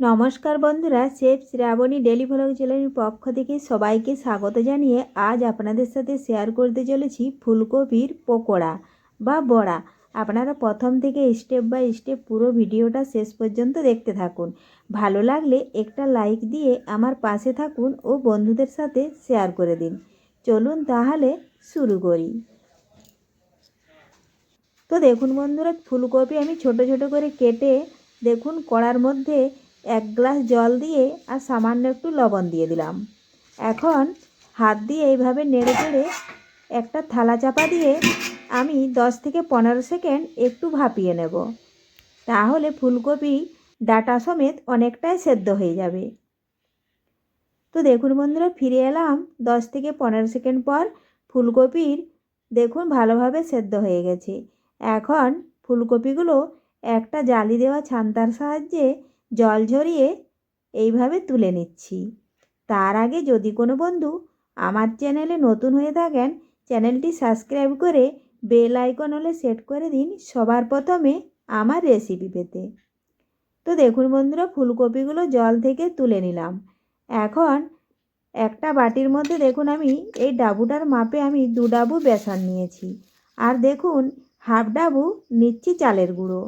নমস্কার বন্ধুরা chef Shrabani daily vlog চ্যানেলের পক্ষ থেকে সবাইকে স্বাগত জানিয়ে আজ আপনাদের সাথে শেয়ার করতে চলেছি ফুলকপির পকোড়া বা বড়া। আপনারা প্রথম থেকে স্টেপ বাই স্টেপ পুরো ভিডিওটা শেষ পর্যন্ত দেখতে থাকুন। ভালো লাগলে একটা লাইক দিয়ে আমার পাশে থাকুন ও বন্ধুদের সাথে শেয়ার করে দিন। চলুন তাহলে শুরু করি। তো দেখুন বন্ধুরা, ফুলকপি আমি ছোট ছোট করে কেটে দেখুন কড়ার মধ্যে এক গ্লাস জল দিয়ে আর সামান্য একটু লবণ দিয়ে দিলাম। এখন হাত দিয়ে এইভাবে নেড়ে চেড়ে একটা থালা চাপা দিয়ে আমি দশ থেকে পনেরো সেকেন্ড একটু ভাপিয়ে নেব। তাহলে ফুলকপি, ডাটা সমেত অনেকটাই সেদ্ধ হয়ে যাবে। তো দেখুন বন্ধুরা, ফিরে এলাম দশ থেকে পনেরো সেকেন্ড পর ফুলকপির দেখুন ভালোভাবে সেদ্ধ হয়ে গেছে। এখন ফুলকপিগুলো একটা জালি দেওয়া ছান্তার সাহায্যে জল ঝরিয়ে এইভাবে তুলে নিচ্ছি। তার আগে যদি কোনো বন্ধু আমার চ্যানেলে নতুন হয়ে থাকেন, চ্যানেলটি সাবস্ক্রাইব করে বেল আইকন হলে সেট করে দিন সবার প্রথমে আমার রেসিপি পেতে। তো দেখুন বন্ধুরা, ফুলকপিগুলো জল থেকে তুলে নিলাম। এখন একটা বাটির মধ্যে দেখুন আমি এই ডাবুটার মাপে আমি দু ডাবু বেসন নিয়েছি। আর দেখুন হাফ ডাবু নিচ্ছি চালের গুঁড়ো।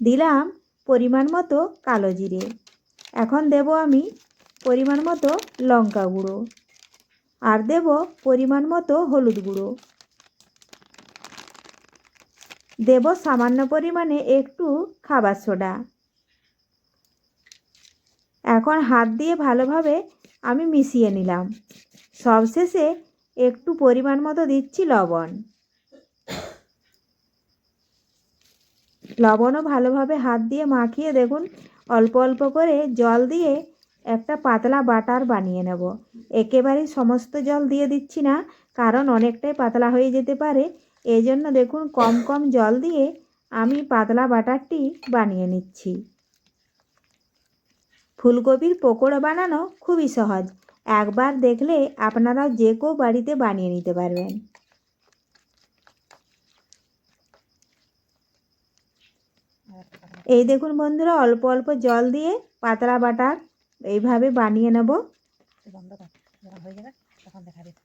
দিলাম পরিমাণ মতো কালো জিরে। এখন দেব আমি পরিমাণ মতো লঙ্কা গুঁড়ো। আর দেব পরিমাণ মতো হলুদ গুঁড়ো। দেব সামান্য পরিমাণে একটু খাবার সোডা। এখন হাত দিয়ে ভালোভাবে আমি মিশিয়ে নিলাম। সবশেষে একটু পরিমাণ মতো দিচ্ছি লবণ। লবণও ভালোভাবে হাত দিয়ে মাখিয়ে দেখুন। অল্প অল্প করে জল দিয়ে একটা পাতলা বাটার বানিয়ে নেব। একেবারেই সমস্ত জল দিয়ে দিচ্ছি না, কারণ অনেকটাই পাতলা হয়ে যেতে পারে। এই জন্য দেখুন, কম কম জল দিয়ে আমি পাতলা বাটারটি বানিয়ে নিচ্ছি। ফুলকপির পকোড়া বানানো খুবই সহজ। একবার দেখলে আপনারা যে কেউ বাড়িতে বানিয়ে নিতে পারবেন। এই দেখুন বন্ধুরা, অল্প অল্প জল দিয়ে পাতলা বাটার এইভাবে বানিয়ে নেব।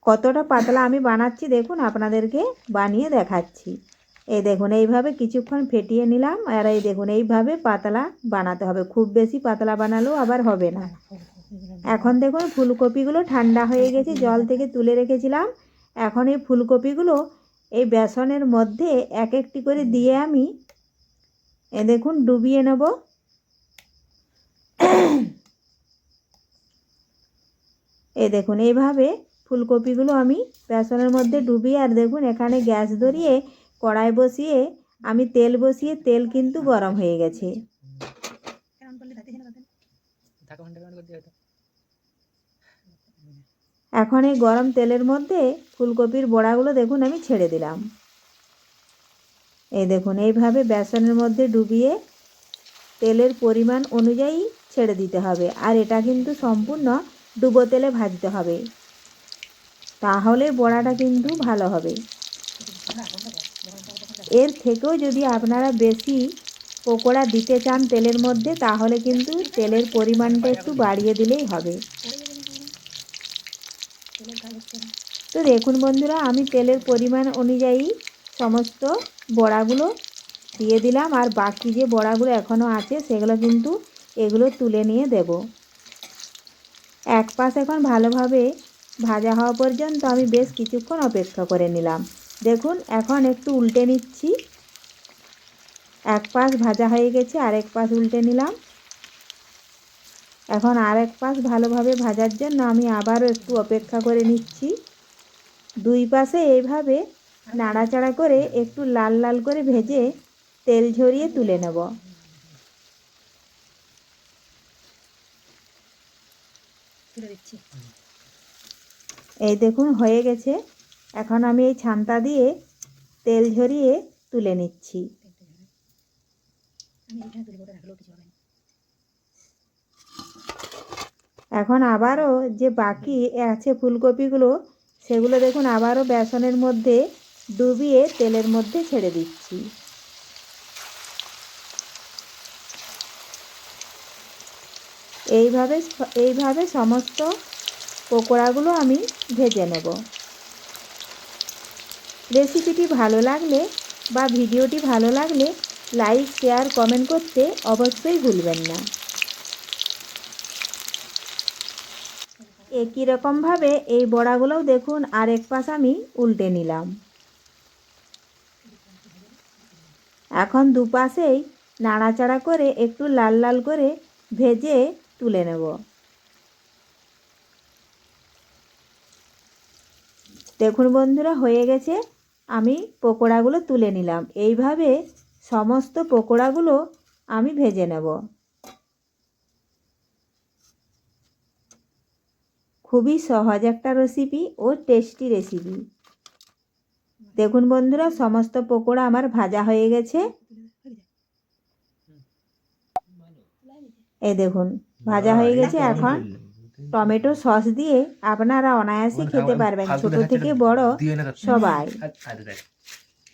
কতটা পাতলা আমি বানাচ্ছি দেখুন, আপনাদেরকে বানিয়ে দেখাচ্ছি। এই দেখুন, এইভাবে কিছুক্ষণ ফেটিয়ে নিলাম, আর এই দেখুন, এইভাবে পাতলা বানাতে হবে। খুব বেশি পাতলা বানালেও আবার হবে না। এখন দেখুন, ফুলকপিগুলো ঠান্ডা হয়ে গেছে, জল থেকে তুলে রেখেছিলাম। এখন এই ফুলকপিগুলো এই বেসনের মধ্যে এক একটি করে দিয়ে আমি এ দেখুন, ডুবিয়ে নেব। এ দেখুন, এইভাবে ফুলকপিগুলো আমি বেসনের মধ্যে ডুবিয়ে, আর দেখুন, এখানে গ্যাস ধরিয়ে কড়াই বসিয়ে আমি তেল বসিয়ে, তেল কিন্তু গরম হয়ে গেছে। এখন এই গরম তেলের মধ্যে ফুলকপির বড়াগুলো দেখুন, আমি ছেড়ে দিলাম। এই দেখুন, এইভাবে বেসনের মধ্যে ডুবিয়ে তেলের পরিমাণ অনুযায়ী ছেড়ে দিতে হবে। আর এটা কিন্তু সম্পূর্ণ ডুবো তেলে ভাজতে হবে। তাহলে বড়াটা কিন্তু ভালো হবে। এর থেকেও যদি আপনারা বেশি পকোড়া দিতে চান তেলের মধ্যে, তাহলে কিন্তু তেলের পরিমাণটা একটু বাড়িয়ে দিলেই হবে। তো দেখুন বন্ধুরা, আমি তেলের পরিমাণ অনুযায়ী সমস্ত বড়াগুলো দিয়ে দিলাম আর বাকি যে বড়াগুলো এখনও আছে সেগুলো কিন্তু এগুলো তুলে নিয়ে দেব। এক পাশ এখন ভালোভাবে ভাজা হওয়া পর্যন্ত আমি বেশ কিছুক্ষণ অপেক্ষা করে নিলাম। দেখুন, এখন একটু উল্টে নিচ্ছি। এক পাশ ভাজা হয়ে গেছে, আরেক পাশ উল্টে নিলাম। এখন আর এক পাশ ভালোভাবে ভাজার জন্য আমি আবারও একটু অপেক্ষা করে নিচ্ছি। দুই পাশে এইভাবে নাড়াচাড়া করে একটু লাল লাল করে ভেজে তেল ঝরিয়ে তুলে নেব। এই দেখুন হয়ে গেছে। এখন আমি এই ছান্তা দিয়ে তেল ঝরিয়ে তুলে নিচ্ছি। এখন আবারও যে বাকি আছে ফুলকপিগুলো সেগুলো দেখুন আবারও বেসনের মধ্যে ডুবিয়ে তেলের মধ্যে ছেড়ে দিচ্ছি। এইভাবে এইভাবে সমস্ত পকোড়াগুলো আমি ভেজে নেব। রেসিপিটি ভালো লাগলে বা ভিডিওটি ভালো লাগলে লাইক, শেয়ার, কমেন্ট করতে অবশ্যই ভুলবেন না। একই রকমভাবে এই বড়াগুলোও দেখুন আরেক পাশ আমি উল্টে নিলাম। এখন দুপাশেই নাড়াচাড়া করে একটু লাল লাল করে ভেজে তুলে নেব। দেখুন বন্ধুরা, হয়ে গেছে। আমি পকোড়াগুলো তুলে নিলাম। এইভাবে সমস্ত পকোড়াগুলো আমি ভেজে নেব। খুবই সহজ একটা রেসিপি ও টেস্টি রেসিপি দেখুন বন্ধুরা সমস্ত পকোড়া আমার ভাজা হয়ে গেছে। এই দেখুন ভাজা হয়ে গেছে এখন। টমেটো সস দিয়ে আপনারা অনায়াসে খেতে পারবেন ছোট থেকে বড় সবাই।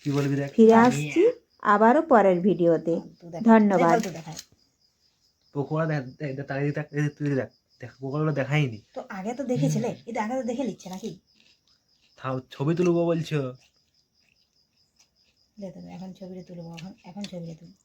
কি বলবি দেখ ফিরে আসছি আবারও পরের ভিডিওতে। ধন্যবাদ। পকোড়া দেখ দেখ পকোড়াগুলো দেখাইনি। তো আগে তো দেখেছিলে? এটা আগে তো দেখে নিচ্ছে নাকি ছবি তুলবো বলছো? লে তুমি এখন ছবিটা তুলবো এখন এখন ছবিটা তুলবো।